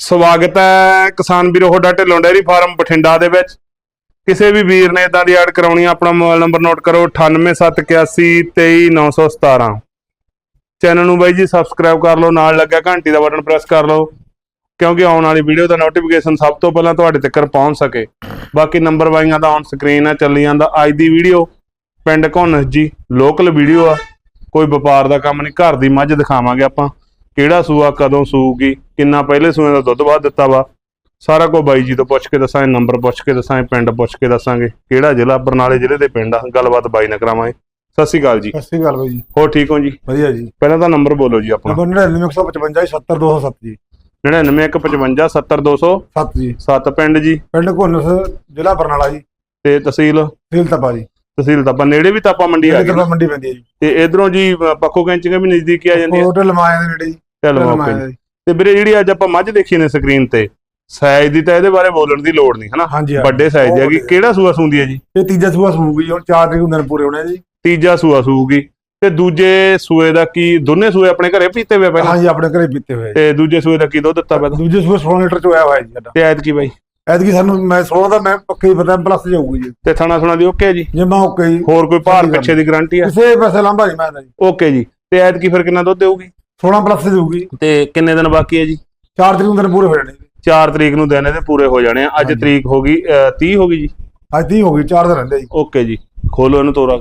ਸਵਾਗਤ ਹੈ ਕਿਸਾਨ ਵੀਰੋ ਹੋਡਾ ਢਿੱਲੋਂ ਡੇਅਰੀ ਫਾਰਮ ਬਠਿੰਡਾ ਦੇ ਵਿੱਚ। ਕਿਸੇ ਵੀ ਵੀਰ ਨੇ ਇਦਾਂ ਦੀ ਐਡ ਕਰਾਉਣੀ ਆ, ਆਪਣਾ ਮੋਬਾਈਲ ਨੰਬਰ ਨੋਟ ਕਰੋ 9871823917 ਚੈਨਲ ਨੂੰ ਬਾਈ ਜੀ ਸਬਸਕ੍ਰਾਈਬ ਕਰ ਲਓ, ਨਾਲ ਲੱਗਿਆ ਘੰਟੀ ਦਾ ਬਟਨ ਪ੍ਰੈਸ ਕਰ ਲਓ, ਕਿਉਂਕਿ ਆਉਣ ਵਾਲੀ ਵੀਡੀਓ ਦਾ ਨੋਟੀਫਿਕੇਸ਼ਨ ਸਭ ਤੋਂ ਪਹਿਲਾਂ ਤੁਹਾਡੇ ਤੱਕ ਪਹੁੰਚ ਸਕੇ। ਬਾਕੀ ਨੰਬਰ ਵਾਈਆਂ ਦਾ ਔਨ ਸਕਰੀਨ ਆ, ਚੱਲੀ ਜਾਂਦਾ ਅੱਜ ਦੀ ਵੀਡੀਓ। ਪਿੰਡ ਘੁੰਨਸ ਜੀ ਲੋਕਲ ਵੀਡੀਓ ਆ। ਕੋਈ ਵਪਾਰ ਦਾ ਕੰਮ ਨਹੀਂ, ਘਰ ਦੀ ਮੱਝ ਦਿਖਾਵਾਂਗੇ ਆਪਾਂ। ਕਿਹੜਾ ਸੂਆ ਕਦੋਂ ਸੂਗੀ ਕਿੰਨਾ ਪਹਿਲੇ ਸੂਏ ਦਾ ਦੁੱਧ ਬਾਅਦ ਦਿੱਤਾ ਵਾ। ਸਾਰਾ ਕੁਝ ਬਾਈ ਜੀ ਤੋਂ ਪੁੱਛ ਕੇ ਦੱਸਾਂਗੇ ਨੰਬਰ ਪੁੱਛ ਕੇ ਦੱਸਾਂਗੇ ਪਿੰਡ ਪੁੱਛ ਕੇ ਦੱਸਾਂਗੇ ਕਿਹੜਾ ਜ਼ਿਲ੍ਹਾ ਬਰਨਾਲੇ ਜ਼ਿਲ੍ਹੇ ਦੇ ਪਿੰਡ ਆ। ਗੱਲਬਾਤ ਬਾਈ ਨਾਲ ਕਰਾਵਾਂਗੇ। ਸਤਿ ਸ਼੍ਰੀ ਅਕਾਲ ਜੀ। ਸਤਿ ਸ਼੍ਰੀ ਅਕਾਲ ਬਾਈ ਜੀ। ਹੋਰ ਠੀਕ ਹੋ ਜੀ? ਵਧੀਆ ਜੀ। ਪਹਿਲਾਂ ਤਾਂ ਨੰਬਰ ਬੋਲੋ ਜੀ ਆਪਣਾ। ਨੰਬਰ 99155 70207 ਜੀ। 99155 7 ਜੀ। 7 ਪਿੰਡ ਜੀ। ਪਿੰਡ ਘੁੰਨਸ ਜ਼ਿਲ੍ਹਾ ਬਰਨਾਲਾ ਜੀ। ਤੇ ਤਹਿਸੀਲ? ਤਹਿਸੀਲ ਤਪਾ ਜੀ। ਤਹਿਸੀਲ ਤਾਂ ਨੇੜੇ ਵੀ ਤਾਪਾ ਮੰਡੀ ਆ ਇਹ ਗਈ ਕਿਰਪਾ ਮੰਡੀ ਪੈਂਦੀ ਹੈ ਜੀ। ਤੇ ਇਧਰੋਂ ਜੀ ਪੱਖੋ ਕੈਂਚੀਆਂ ਵੀ ਨਜ਼ਦੀਕ ਆ ਜਾਂਦੀਆਂ ਹੋਟਲ ਲਮਾਇਆ ਦੇ ਨੇੜੇ ਜੀ। ਚਲੋ ਓਕੇ ਜੀ। ਤੇ ਵੀਰੇ ਜਿਹੜੀ ਅੱਜ ਆਪਾਂ ਮੱਝ ਦੇਖੀ ਨੇ ਸਕਰੀਨ ਤੇ ਸਾਈਜ਼ ਦੀ ਤਾਂ ਇਹਦੇ ਬਾਰੇ ਬੋਲਣ ਦੀ ਲੋੜ ਨਹੀਂ ਹਨਾ? ਹਾਂਜੀ ਹਾਂ। ਵੱਡੇ ਸਾਈਜ਼ ਦੀ ਬਹੁਤ ਹੈਗੀ। ਕਿਹੜਾ ਸੂਆ ਸੂੰਦੀ ਹੈ ਜੀ? ਇਹ ਤੀਜਾ ਸੂਆ ਸੂਗੀ ਹੁਣ 4 ਤਰੀਕ ਨੂੰ ਦਿਨ ਪੂਰੇ ਹੋਣੇ ਆ ਜੀ। ਤੀਜਾ ਸੂਆ ਸੂਗੀ। ਤੇ ਦੂਜੇ ਸੂਏ ਦਾ ਕੀ ਦੋਨੇ ਸੂਏ ਆਪਣੇ ਘਰੇ ਪੀਤੇ ਹੋਏ ਪਹਿਲਾਂ? ਹਾਂਜੀ ਆਪਣੇ ਘਰੇ ਪੀਤੇ ਹੋਏ ਆ ਜੀ। ਤੇ ਦੂਜੇ ਸੂਏ ਦਾ ਕੀ ਦੁੱਧ ਦਿੱਤਾ ਪਹਿਲਾਂ? ਦੂਜੇ ਸੂਆ 16 ਲੀਟਰ ਚ ਹੋਇਆ ਹੋਇਆ ਜੀ ਸਾਡਾ। ਤੇ ਐਤ ਕੀ ਬਾਈ? ਐਤਕੀ ਸਾਨੂੰ ਮੈਂ 16 ਦਾ ਮੈਂ ਪੱਕੇ ਹੀ ਪਤਾ ਪਲੱਸ ਜਾਊਗੀ ਜੀ। ਤੇ ਥਣਾ ਥਣਾ ਦੀ ਓਕੇ ਜੀ? ਜੇ ਮੈਂ ਓਕੇ ਜੀ। ਹੋਰ ਕੋਈ ਭਾਰ ਗੱਲ। ਪਿੱਛੇ ਦੀ ਗਾਰੰਟੀ ਹੈ ਕਿਸੇ ਪੈਸੇ ਲਾਂਭਾ ਜੀ ਮੈਂ ਤਾਂ ਜੀ। ਓਕੇ ਜੀ। ਤੇ ਐਤ ਕੀ ਫਿਰ ਕਿੰਨਾ ਦੁੱਧ ਦੇਊਗੀ? 16 ਪਲੱਸ ਜਾਊਗੀ ਤੇ ਕਿੰਨੇ ਦਿਨ ਬਾਕੀ ਹੈ ਜੀ? 4 ਤਰੀਕ ਨੂੰ ਦਿਨ ਪੂਰੇ ਹੋ ਜਾਣੇ ਜੀ। 4 ਤਰੀਕ ਨੂੰ ਦਿਨ ਇਹਦੇ ਪੂਰੇ ਹੋ ਜਾਣੇ ਆ। ਅੱਜ। ਤਰੀਕ ਹੋ ਗਈ ਅ, 30 ਹੋ ਗਈ ਜੀ? ਅੱਜ 30 ਹੋ ਗਈ 4 ਦਿਨ ਰਹਿੰਦੇ ਜੀ। ਓਕੇ ਜੀ। ਖੋਲੋ ਇਹਨੂੰ ਤੋਰਾ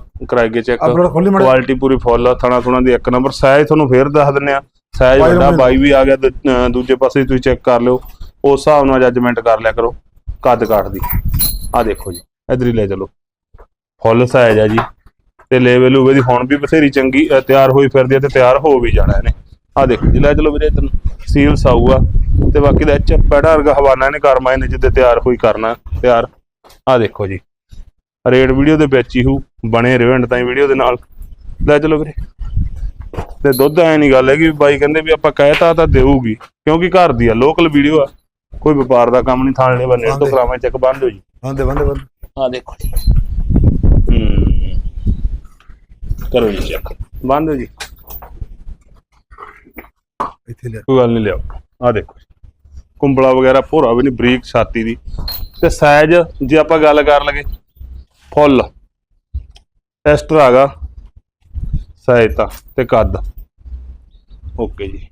ਚੈੱਕ। ਆਪਣਾ ਖੋਲੀ ਮੜੇ ਕੁਆਲਿਟੀ ਪੂਰੀ ਫੁੱਲ ਆ ਥਣਾ ਥੁਣਾ ਦੀ ਇੱਕ ਨੰਬਰ। ਸਾਈਜ਼ ਤੁਹਾਨੂੰ ਫੇਰ ਦੱਸ ਦਿੰਨੇ ਆ। ਸਾਈਜ਼ ਵੱਡਾ। ਬਾਈ ਵੀ ਆ ਗਿਆ ਦੂਜੇ ਪਾਸੇ ਤੁਸੀਂ ਚੈੱਕ ਕਰ ਲਿਓ। ਉਸ ਹਿਸਾਬ ਨਾਲ ਜੱਜਮੈਂਟ ਕਰ ਲਿਆ ਕਰੋ ਕੱਦ ਕਾਠ ਦੀ। ਆ ਦੇਖੋ ਜੀ ਇਧਰ ਹੀ ਲੈ ਚਲੋ। ਫੁੱਲ ਸਾਈਜ਼ ਆ ਜੀ। ਤੇ ਲੈਵਲ ਹੋਵੇ ਦੀ ਹੁਣ ਵੀ ਬਥੇਰੀ ਚੰਗੀ ਤਿਆਰ ਹੋਈ ਫਿਰਦੀ ਆ ਤੇ ਤਿਆਰ ਹੋ ਵੀ ਜਾਣਾ ਇਹਨੇ। ਆ ਦੇਖੋ ਜੀ ਲੈ ਚਲੋ ਵੀਰੇ ਇਧਰ ਸੀਲ ਸਾਊ ਆ ਤੇ ਬਾਕੀ ਦਾ ਚ ਪੈੜਾ ਵਰਗਾ ਹਵਾਨਾ ਇਹਨੇ ਕਰਮਾ ਇਹਨੇ ਜਿੱਦੇ ਤਿਆਰ ਹੋਈ ਕਰਨਾ ਤਿਆਰ। ਆ ਦੇਖੋ ਜੀ ਰੇਟ ਵੀਡੀਓ ਦੇ ਵਿੱਚ ਹੀ ਹੂ ਬਣੇ ਰਹੋ ਐਂਡ ਤਾਈਂ ਵੀਡੀਓ ਦੇ ਨਾਲ। ਲੈ ਚਲੋ ਵੀਰੇ ਤੇ ਦੁੱਧ ਐ ਨਹੀਂ ਗੱਲ ਹੈਗੀ ਵੀ ਬਾਈ ਕਹਿੰਦੇ ਵੀ ਆਪਾਂ ਕਹਿਤਾ ਤਾਂ ਦੇਊਗੀ ਕਿਉਂਕਿ ਘਰ ਦੀ ਆ ਲੋਕਲ ਵੀਡੀਓ ਆ। ਕੋਈ ਵਪਾਰ ਦਾ ਕੰਮ ਨਹੀਂ ਥਾਣੇ ਬੰਨੇ ਤੋਂ। ਕਰਾਵਾਂ ਚੈੱਕ ਬੰਦ ਹੋ ਜੀ। ਬੰਦੇ ਬੰਦੇ ਬੰਦੇ। ਆ ਦੇਖੋ ਜੀ। ਹੂੰ। ਕਰੋ ਜੀ ਚੈੱਕ। ਬੰਦ ਹੋ ਜੀ। ਇੱਥੇ ਲਿਆ ਕੋਈ ਗੱਲ ਨਹੀਂ ਲਿਆਓ। ਆ ਦੇਖੋ। ਕੁੰਬਲਾ ਵਗੈਰਾ ਭੋਰਾ ਵੀ ਨਹੀਂ ਬਰੀਕ ਛਾਤੀ ਦੀ। ਤੇ ਸਾਈਜ਼ ਜੇ ਆਪਾਂ ਗੱਲ ਕਰ ਲਗੇ ਫੁੱਲ। ਐਕਸਟਰਾ ਹੈਗਾ। ਸਾਈਜ਼ ਤਾਂ ਤੇ ਕੱਦ। ਓਕੇ ਜੀ।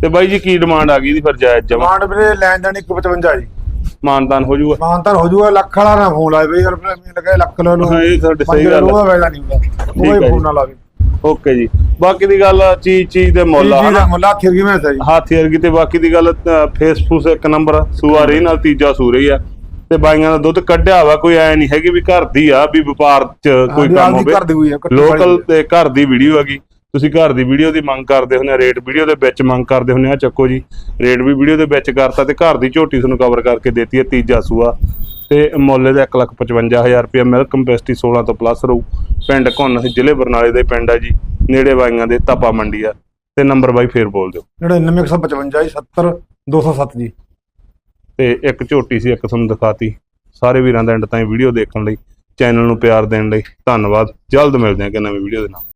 ਤੇ ਬਾਈ ਜੀ ਕੀ ਡਿਮਾਂਡ ਆ ਗਈ ਇਹਦੀ ਫਿਰ ਜਾਇਜ਼ ਜਮਾ ਡਿਮਾਂਡ ਵੀਰੇ ਲੈਣ ਦੇਣ 155 ਜੀ। ਮਾਨਤਾਨ ਹੋ ਜਾਊਗਾ ਮਾਨਤਾਨ ਹੋ ਜਾਊਗਾ ਲੱਖ ਵਾਲਾ ਨਾ ਫੋਨ ਲਾਵੇ ਬਈ। ਯਾਰ ਮੈਨੂੰ ਲੱਗਾ ਲੱਖ ਲੈ ਲਓ ਹਾਂ ਇਹ ਤੁਹਾਡੀ ਸਹੀ ਗੱਲ ਉਹਦਾ ਫਾਇਦਾ ਨਹੀਂ ਹੁੰਦਾ। ਠੀਕ ਉਹ ਹੈ ਹੀ ਜੀ। ਫੋਨ ਨਾ ਲਾਵੇ ਓਕੇ ਜੀ। ਬਾਕੀ ਦੀ ਗੱਲ ਚੀਜ਼ ਚੀਜ਼ ਦੇ ਮੁੱਲ ਆ ਜੀ ਹਨਾ? ਦਾ ਮੁੱਲਾ ਥਿਰ ਮੈਂ ਸਹੀ ਹਾਥੀ ਵਰਗੀ ਤੇ ਬਾਕੀ ਦੀ ਗੱਲ ਫੇਸ ਫੂਸ ਇੱਕ ਨੰਬਰ ਸੂਆ ਰਹੀ ਨਾਲ ਤੀਜਾ ਸੂ ਰਹੀ ਆ। ਤੇ ਬਾਈਆਂ ਦਾ ਦੁੱਧ ਕੱਢਿਆ ਵਾ ਕੋਈ ਐ ਨਹੀਂ ਹੈਗੀ ਵੀ ਘਰ ਦੀ ਆ ਵੀ ਵਪਾਰ ਚ ਕੋਈ ਕੰਮ ਹੋਵੇ। ਲੋਕਲ। ਤੇ ਘਰ ਦੀ ਵੀਡੀਓ ਹੈਗੀ। ਤੁਸੀਂ ਘਰ ਦੀ ਵੀਡੀਓ ਦੀ ਮੰਗ ਕਰਦੇ ਹੁੰਦੇ ਆ ਰੇਟ ਵੀਡੀਓ ਦੇ ਵਿੱਚ ਮੰਗ ਕਰਦੇ ਹੁੰਦੇ ਆ ਚੱਕੋ ਜੀ। ਰੇਟ ਵੀ ਵੀਡੀਓ ਦੇ ਵਿੱਚ ਕਰਤਾ ਤੇ ਘਰ ਦੀ ਝੋਟੀ ਤੁਹਾਨੂੰ ਕਵਰ ਕਰਕੇ ਦੇਤੀ ਹੈ ਤੀਜਾ ਸੂਆ। ਤੇ ਮੁੱਲ ਇਹਦਾ 155000 ਰੁਪਏ ਮਿਲਕ ਕੰਪੈਸਿਟੀ 16 ਤੋਂ ਪਲੱਸ ਰਹੂ। ਪਿੰਡ ਘੁੰਨ ਜ਼ਿਲ੍ਹੇ ਬਰਨਾਲੇ ਦੇ ਪਿੰਡ ਆ ਜੀ। ਨੇੜੇ ਬਾਈਆਂ ਦੇ ਤਾਪਾ ਮੰਡੀ ਆ। ਤੇ ਨੰਬਰ ਬਾਈ ਫੇਰ ਬੋਲ ਦਿਓ। 99155 70 207 ਜੀ ਤੇ ਇੱਕ ਝੋਟੀ ਸੀ ਇੱਕ ਤੁਹਾਨੂੰ ਦਿਖਾਤੀ। ਸਾਰੇ ਵੀਰਾਂ ਦਾ ਐਂਡ ਤਾਈਂ ਵੀਡੀਓ ਦੇਖਣ ਲਈ ਚੈਨਲ ਨੂੰ ਪਿਆਰ ਦੇਣ ਲਈ ਧੰਨਵਾਦ। ਜਲਦ ਮਿਲਦੇ ਹਾਂ ਕਿ ਨਵੀਂ ਵੀਡੀਓ ਦੇ ਨਾਲ।